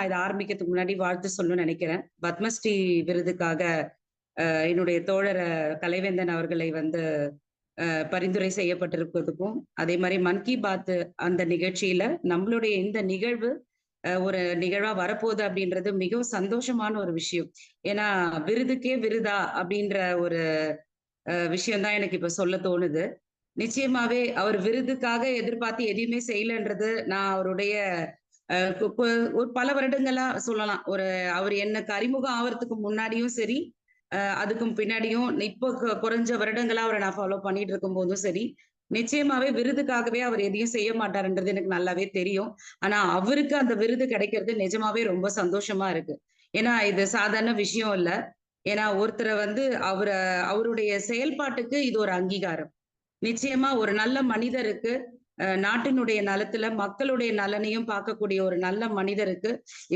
இதை ஆரம்பிக்கிறதுக்கு முன்னாடி வாழ்த்து சொல்லணும்னு நினைக்கிறேன். பத்மஸ்ரீ விருதுக்காக என்னுடைய தோழர் கலைவேந்தன் அவர்களை வந்து பரிந்துரை செய்யப்பட்டிருப்பதுக்கும் அதே மாதிரி மன் கி பாத் அந்த நிகழ்ச்சியில நம்மளுடைய இந்த நிகழ்வு அஹ், ஒரு நிகழ்வா வரப்போகுது அப்படின்றது மிகவும் சந்தோஷமான ஒரு விஷயம். ஏன்னா விருதுக்கே விருதா அப்படின்ற ஒரு விஷயம் தான் எனக்கு இப்ப சொல்ல தோணுது. நிச்சயமாவே அவர் விருதுக்காக எதிர்பார்த்து எதையுமே செய்யலன்றது நான் அவருடைய ஒரு பல வருடங்களா சொல்லலாம். ஒரு அவர் எனக்கு அறிமுகம் ஆவறதுக்கு முன்னாடியும் சரி அதுக்கும் பின்னாடியும் இப்போ குறைஞ்ச வருடங்களா அவரை நான் ஃபாலோ பண்ணிட்டு இருக்கும் போதும் சரி நிச்சயமாவே விருதுக்காகவே அவர் எதையும் செய்ய மாட்டாருன்றது எனக்கு நல்லாவே தெரியும். ஆனா அவருக்கு அந்த விருது கிடைக்கிறது நிஜமாவே ரொம்ப சந்தோஷமா இருக்கு. ஏன்னா இது சாதாரண விஷயம் இல்ல. ஏன்னா ஒருத்தரை வந்து அவர அவருடைய செயல்பாட்டுக்கு இது ஒரு அங்கீகாரம். நிச்சயமா ஒரு நல்ல மனிதருக்கு நாட்டினுடைய நலத்துல மக்களுடைய நலனையும் பார்க்கக்கூடிய ஒரு நல்ல மனிதருக்கு